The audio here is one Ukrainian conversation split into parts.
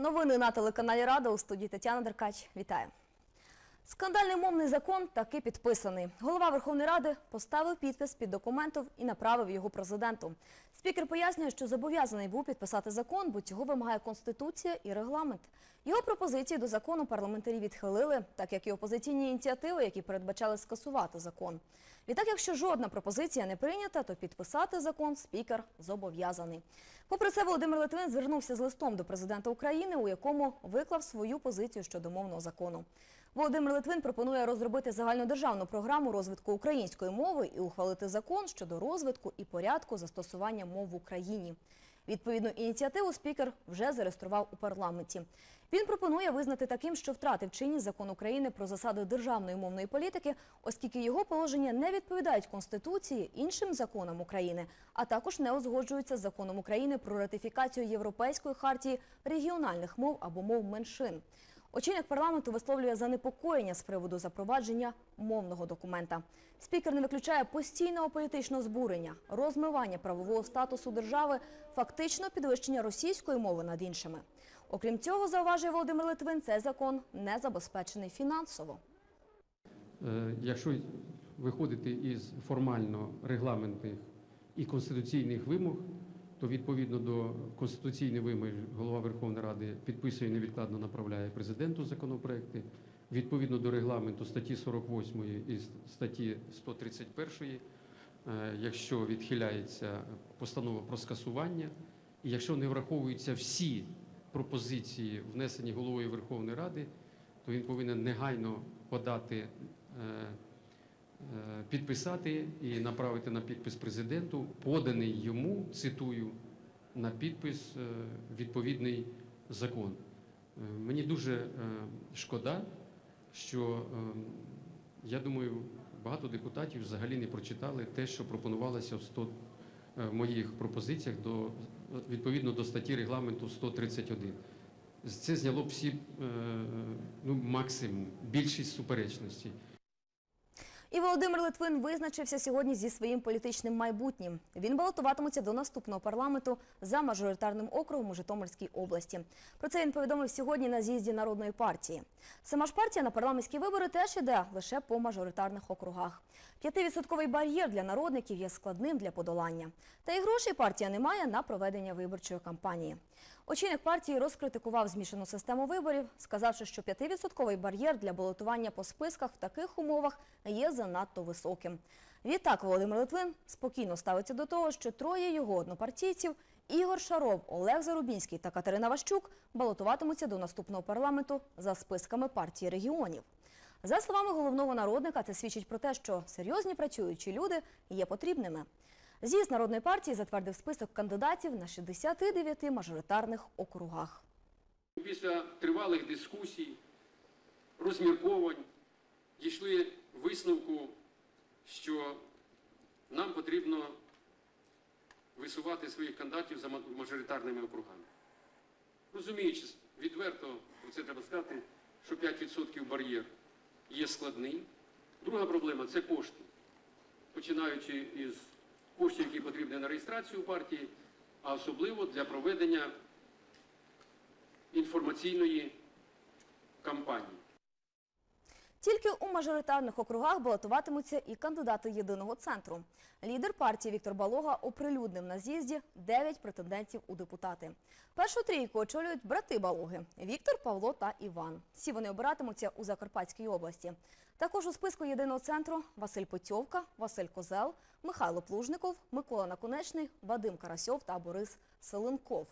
Новини на телеканалі Рада у студії Тетяна Деркач. Вітаю. Скандальний мовний закон таки підписаний. Голова Верховної Ради поставив підпис під документом і направив його президенту. Спікер пояснює, що зобов'язаний був підписати закон, бо цього вимагає Конституція і регламент. Його пропозиції до закону парламентарі відхилили, так як і опозиційні ініціативи, які передбачали скасувати закон. Відтак, якщо жодна пропозиція не прийнята, то підписати закон спікер зобов'язаний. Попри це, Володимир Литвин звернувся з листом до президента України, у якому виклав свою позицію щодо мовного закону. Володимир Литвин пропонує розробити загальнодержавну програму розвитку української мови і ухвалити закон щодо розвитку і порядку застосування мов в Україні. Відповідну ініціативу спікер вже зареєстрував у парламенті. Він пропонує визнати таким, що втратив чинність закон України про засади державної мовної політики, оскільки його положення не відповідають Конституції іншим законам України, а також не узгоджуються з законом України про ратифікацію Європейської хартії регіональних мов або мов меншин. Очільник парламенту висловлює занепокоєння з приводу запровадження мовного документа. Спікер не виключає постійного політичного збурення, розмивання правового статусу держави, фактично підвищення російської мови над іншими. Окрім цього, зауважує Володимир Литвин, цей закон не забезпечений фінансово. Е, Якщо виходити із формально регламентних і конституційних вимог, то відповідно до конституційних вимог голова Верховної Ради підписує і невідкладно направляє президенту законопроекти. Відповідно до регламенту статті 48 і статті 131, е, якщо відхиляється постанова про скасування, і якщо не враховуються всі пропозиції, внесені головою Верховної Ради, то він повинен негайно подати, е, підписати і направити на підпис президенту, поданий йому, цитую, на підпис е, відповідний закон. Е, Мені дуже е, шкода, що е, я думаю, багато депутатів взагалі не прочитали те, що пропонувалося в 100 е, в моїх пропозиціях до відповідно до статті регламенту 131. Це зняло всі е, ну, максимум, більшість суперечностей. І Володимир Литвин визначився сьогодні зі своїм політичним майбутнім. Він балотуватиметься до наступного парламенту за мажоритарним округом у Житомирській області. Про це він повідомив сьогодні на з'їзді народної партії. Сама ж партія на парламентські вибори теж іде лише по мажоритарних округах. П'ятивідсотковий бар'єр для народників є складним для подолання. Та і грошей партія не має на проведення виборчої кампанії. Очільник партії розкритикував змішану систему виборів, сказавши, що 5% бар'єр для балотування по списках в таких умовах є занадто високим. Відтак Володимир Литвин спокійно ставиться до того, що троє його однопартійців Ігор Шаров, Олег Зарубінський та Катерина Ващук балотуватимуться до наступного парламенту за списками партії регіонів. За словами головного народника, це свідчить про те, що серйозні працюючі люди є потрібними. З'їзд народної партії затвердив список кандидатів на 69 мажоритарних округах. Після тривалих дискусій, розмірковань дійшли висновку, що нам потрібно висувати своїх кандидатів за мажоритарними округами. Розуміючи відверто, про це треба сказати, що 5% бар'єр є складний. Друга проблема це кошти. Починаючи із коштів, які потрібні на реєстрацію партії, а особливо для проведення інформаційної кампанії. Тільки у мажоритарних округах балотуватимуться і кандидати єдиного центру. Лідер партії Віктор Балога оприлюднив на з'їзді 9 претендентів у депутати. Першу трійку очолюють брати Балоги Віктор, Павло та Іван. Всі вони обиратимуться у Закарпатській області. Також у списку єдиного центру Василь Потьовка, Василь Козел, Михайло Плужников, Микола Наконечний, Вадим Карасьов та Борис Селенков.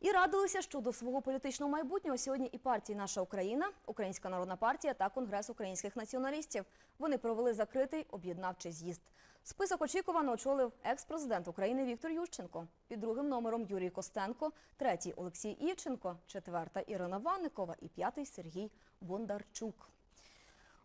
І радилися, що до свого політичного майбутнього сьогодні і партії Наша Україна, Українська народна партія та Конгрес українських націоналістів. Вони провели закритий об'єднавчий з'їзд. Список очікувано очолив екс-президент України Віктор Ющенко. Під другим номером Юрій Костенко, третій Олексій Івченко, четверта Ірина Ванникова і п'ятий Сергій Бондарчук.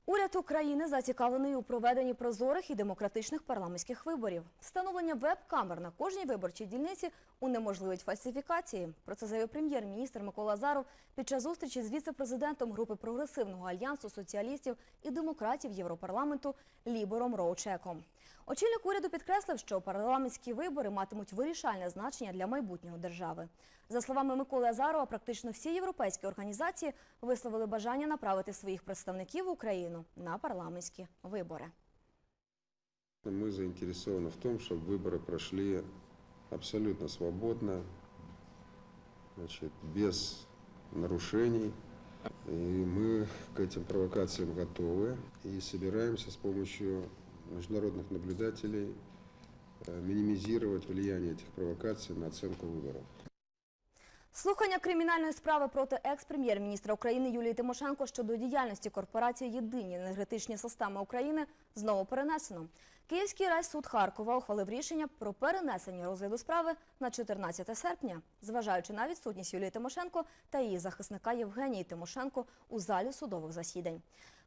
Уряд України зацікавлений у проведенні прозорих і демократичних парламентських виборів. Встановлення веб-камер на кожній виборчій дільниці унеможливить фальсифікації. Про це заявив прем'єр-міністр Микола Заров під час зустрічі з віце-президентом групи прогресивного альянсу соціалістів і демократів Європарламенту Лібором Роучеком. Очільник уряду підкреслив, що парламентські вибори матимуть вирішальне значення для майбутнього держави. За словами Миколи Азарова, практично всі європейські організації висловили бажання направити своїх представників в Україну на парламентські вибори. Мы заинтересованы в том, чтобы выборы прошли абсолютно свободно, значит, без нарушений. И мы к этим провокациям готовы и собираемся с помощью международных наблюдателей э, минимизировать влияние этих провокаций на оценку выборов. Слухання кримінальної справи проти екс-прем'єр-міністра України Юлії Тимошенко щодо діяльності корпорації Єдині енергетичні системи України знову перенесено. Київський райсуд Харкова ухвалив рішення про перенесення розгляду справи на 14 серпня, зважаючи на відсутність Юлії Тимошенко та її захисника Євгенії Тимошенко у залі судових засідань.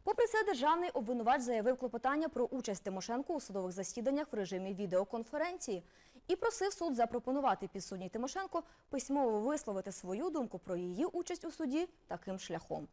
Попри це, державний обвинувач заявив клопотання про участь Тимошенко у судових засіданнях в режимі відеоконференції і просив суд запропонувати підсудній Тимошенко письмово висловити свою думку про її участь у суді таким шляхом.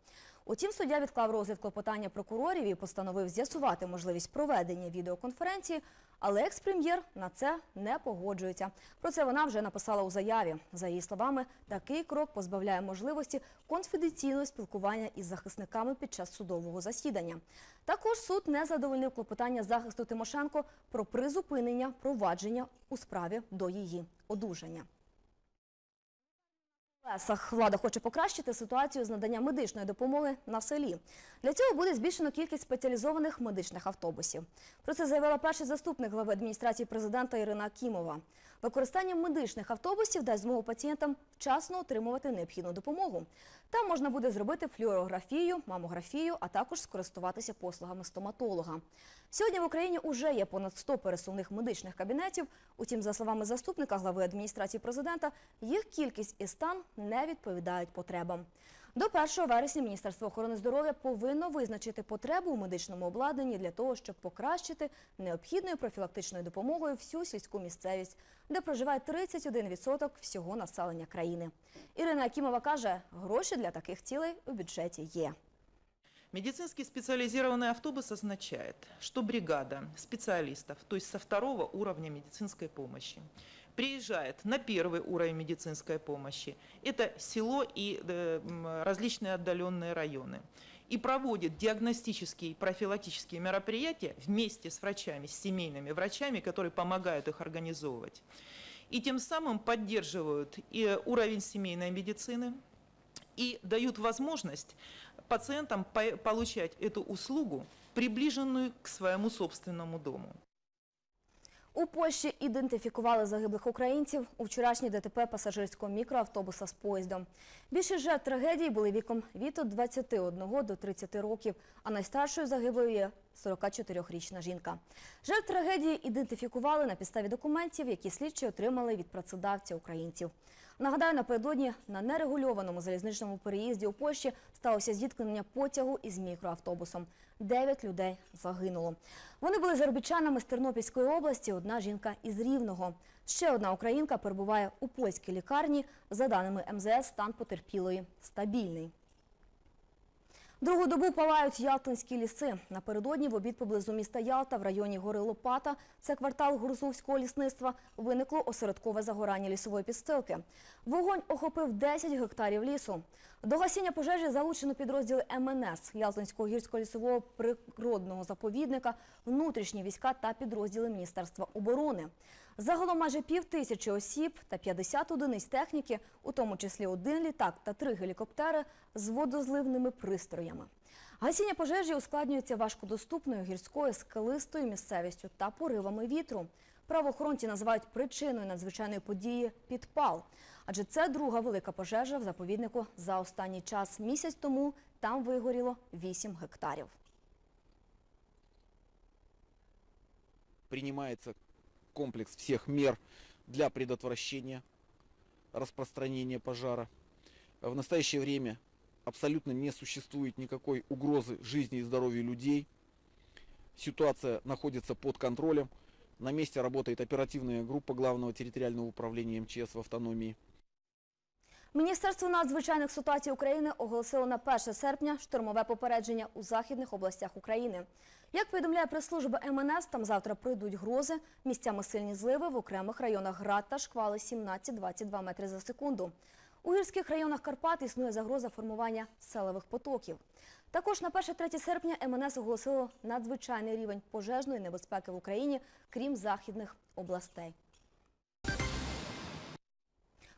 Утім, суддя відклав розгляд клопотання прокурорів і постановив з'ясувати можливість проведення відеоконференції, але екс-прем'єр на це не погоджується. Про це вона вже написала у заяві. За її словами, такий крок позбавляє можливості конфіденційного спілкування із захисниками під час судового засідання. Також суд не задовольнив клопотання захисту Тимошенко про призупинення провадження у справі до її одужання. Лесах влада хоче покращити ситуацію з надання медичної допомоги на селі. Для цього буде збільшено кількість спеціалізованих медичних автобусів. Про це заявила перший заступник глави адміністрації президента Ірина Акімова. Використання медичних автобусів дасть змогу пацієнтам вчасно отримувати необхідну допомогу. Там можна буде зробити флюорографію, мамографію, а також скористуватися послугами стоматолога. Сьогодні в Україні вже є понад 100 пересувних медичних кабінетів. Утім, за словами заступника глави адміністрації президента, їх кількість і стан не відповідають потребам. До 1 вересня Міністерство охорони здоров'я повинно визначити потребу у медичному обладнанні для того, щоб покращити необхідною профілактичною допомогою всю сільську місцевість, де проживає 31% всього населення країни. Ірина Акімова каже, гроші для таких цілей у бюджеті є. Медицинский специализированный автобус означает, что бригада специалистов, то есть со второго уровня медицинской помощи, приезжает на первый уровень медицинской помощи, это село и э, различные отдаленные районы, и проводит диагностические и профилактические мероприятия вместе с врачами, с семейными врачами, которые помогают их организовывать. И тем самым поддерживают и уровень семейной медицины, и дают возможность пациентам по- получать эту услугу, приближенную к своему собственному дому. У Польщі ідентифікували загиблих українців у вчорашній ДТП пасажирського мікроавтобуса з поїздом. Більше жертв трагедії були віком від 21 до 30 років, а найстаршою загиблою є 44-річна жінка. Жертв трагедії ідентифікували на підставі документів, які слідчі отримали від працедавця українців. Нагадаю, напередодні на нерегульованому залізничному переїзді у Польщі сталося зіткнення потягу із мікроавтобусом. Дев'ять людей загинуло. Вони були заробітчанами з Тернопільської області, одна жінка із Рівного. Ще одна українка перебуває у польській лікарні. За даними МЗС, стан потерпілої стабільний. Другу добу палають ялтинські ліси. Напередодні в обід поблизу міста Ялта в районі гори Лопата, це квартал Гурзувського лісництва, виникло осередкове загорання лісової підстилки. Вогонь охопив 10 гектарів лісу. До гасіння пожежі залучено підрозділи МНС Ялтинського гірсько-лісового природного заповідника, внутрішні війська та підрозділи Міністерства оборони. Загалом майже пів тисячі осіб та 50 одиниць техніки, у тому числі один літак та три гелікоптери з водозливними пристроями. Гасіння пожежі ускладнюється важкодоступною гірською скалистою місцевістю та поривами вітру. Правоохоронці називають причиною надзвичайної події підпал, адже це друга велика пожежа в заповіднику за останній час. Місяць тому там вигоріло 8 гектарів. принимается комплекс всех мер для предотвращения распространения пожара. В настоящее время абсолютно не существует никакой угрозы жизни и здоровью людей. Ситуация находится под контролем. На месте работает оперативная группа Главного территориального управления МЧС в автономии. Міністерство надзвичайних ситуацій України оголосило на 1 серпня штормове попередження у західних областях України. Як повідомляє прес-служба МНС, там завтра прийдуть грози, місцями сильні зливи, в окремих районах град та шквали 17-22 метри за секунду. У гірських районах Карпат існує загроза формування селевих потоків. Також на 1-3 серпня МНС оголосило надзвичайний рівень пожежної небезпеки в Україні, крім західних областей.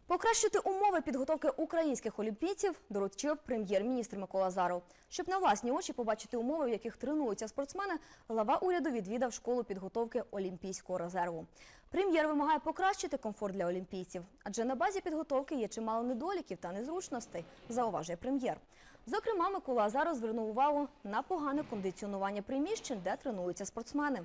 Покращити умови підготовки українських олімпійців доручив прем'єр-міністр Микола Азаров. Щоб на власні очі побачити умови, в яких тренуються спортсмени, глава уряду відвідав школу підготовки Олімпійського резерву. Прем'єр вимагає покращити комфорт для олімпійців, адже на базі підготовки є чимало недоліків та незручностей, зауважує прем'єр. Зокрема, Микола Азаров звернув увагу на погане кондиціонування приміщень, де тренуються спортсмени.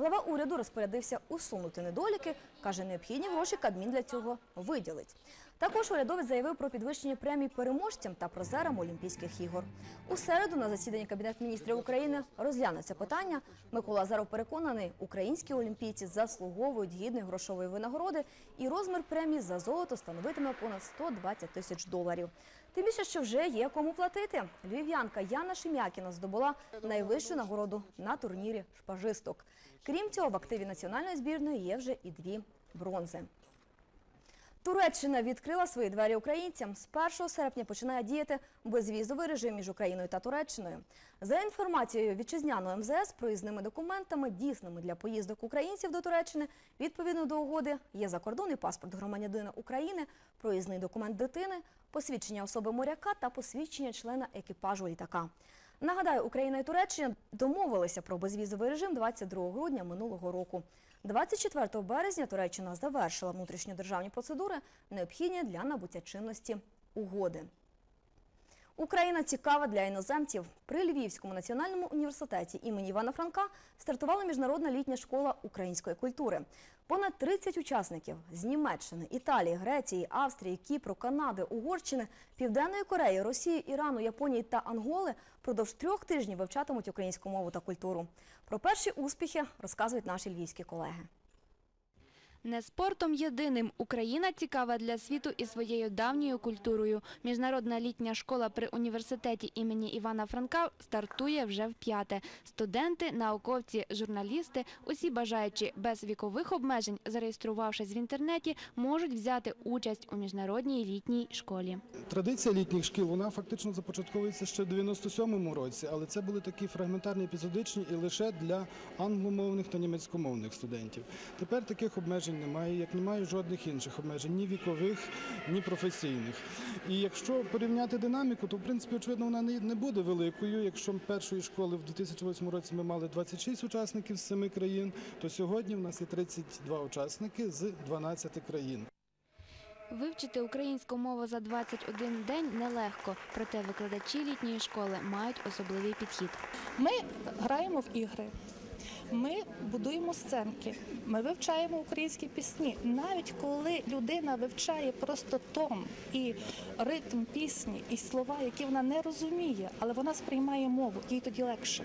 Глава уряду розпорядився усунути недоліки. Каже, необхідні гроші Кабмін для цього виділить. Також урядовець заявив про підвищення премій переможцям та призерам Олімпійських ігор. У середу на засіданні Кабінету міністрів України розглянеться питання. Микола Азаров переконаний, українські олімпійці заслуговують гідної грошової винагороди, і розмір премії за золото становитиме понад 120 тисяч доларів. Тим більше, що вже є кому платити. Львів'янка Яна Шем'якіна здобула найвищу нагороду на турнірі шпажисток. Крім цього, в активі національної збірної є вже і дві бронзи. Туреччина відкрила свої двері українцям. З 1 серпня починає діяти безвізовий режим між Україною та Туреччиною. За інформацією вітчизняного МЗС, проїзними документами, дійсними для поїздок українців до Туреччини, відповідно до угоди, є закордонний паспорт громадянина України, проїзний документ дитини, посвідчення особи моряка та посвідчення члена екіпажу літака. Нагадаю, Україна і Туреччина домовилися про безвізовий режим 22 грудня минулого року. 24 березня Туреччина завершила внутрішньодержавні процедури, необхідні для набуття чинності угоди. Україна цікава для іноземців. При Львівському національному університеті імені Івана Франка стартувала міжнародна літня школа української культури. Понад 30 учасників з Німеччини, Італії, Греції, Австрії, Кіпру, Канади, Угорщини, Південної Кореї, Росії, Ірану, Японії та Анголи продовж трьох тижнів вивчатимуть українську мову та культуру. Про перші успіхи розказують наші львівські колеги. Не спортом єдиним Україна цікава для світу і своєю давньою культурою. Міжнародна літня школа при університеті імені Івана Франка стартує вже вп'яте. Студенти, науковці, журналісти, усі бажаючі без вікових обмежень, зареєструвавшись в інтернеті, можуть взяти участь у міжнародній літній школі. Традиція літніх шкіл вона фактично започатковується ще в 97-му році, але це були такі фрагментарні епізодичні і лише для англомовних та німецькомовних студентів. Тепер таких обмежень немає, як немає жодних інших обмежень, ні вікових, ні професійних. І якщо порівняти динаміку, то в принципі очевидно вона не не буде великою. Якщо першої школи в 2008 році ми мали 26 учасників з 7 країн, то сьогодні в нас є 32 учасники з 12 країн. Вивчити українську мову за 21 день нелегко, проте викладачі літньої школи мають особливий підхід. Ми граємо в ігри. Ми будуємо сценки, ми вивчаємо українські пісні. Навіть коли людина вивчає просто тон і ритм пісні, і слова, які вона не розуміє, але вона сприймає мову, їй тоді легше.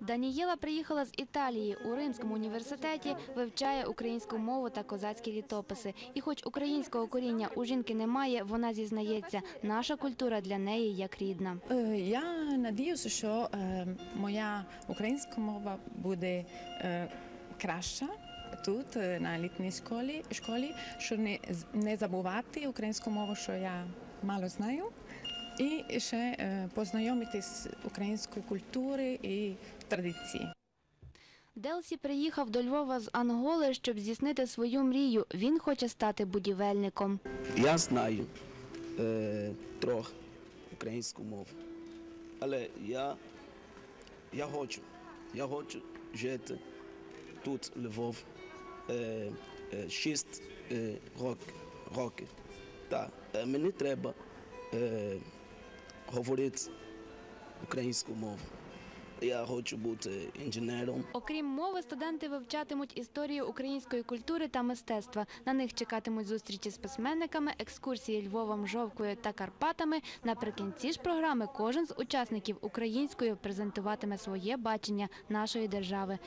Данієла приїхала з Італії. У Римському університеті вивчає українську мову та козацькі літописи. І хоч українського коріння у жінки немає, вона зізнається, наша культура для неї як рідна. Е, Я надіюся, що е, моя українська мова буде е, краща тут, на літній школі, школі, що не, з- не забувати українську мову, що я мало знаю, і ще е, познайомитись з українською культурою і традиції. Делсі приїхав до Львова з Анголи, щоб здійснити свою мрію. Він хоче стати будівельником. Я знаю е, трохи українську мову, але я, я хочу, я хочу жити тут, Львов, е, е, шість е, років. років. Так, е, мені треба е, говорити українську мову. Я хочу бути інженером. Окрім мови, студенти вивчатимуть історію української культури та мистецтва. На них чекатимуть зустрічі з письменниками, екскурсії Львовом, Жовкою та Карпатами. Наприкінці ж програми кожен з учасників українською презентуватиме своє бачення нашої держави.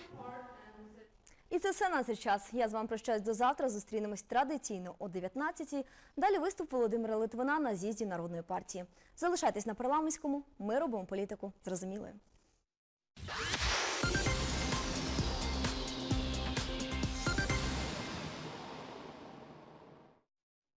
І це все на цей час. Я з вами прощаюсь до завтра. Зустрінемось традиційно о 19-й. Далі виступ Володимира Литвина на з'їзді Народної партії. Залишайтесь на парламентському. Ми робимо політику зрозумілою.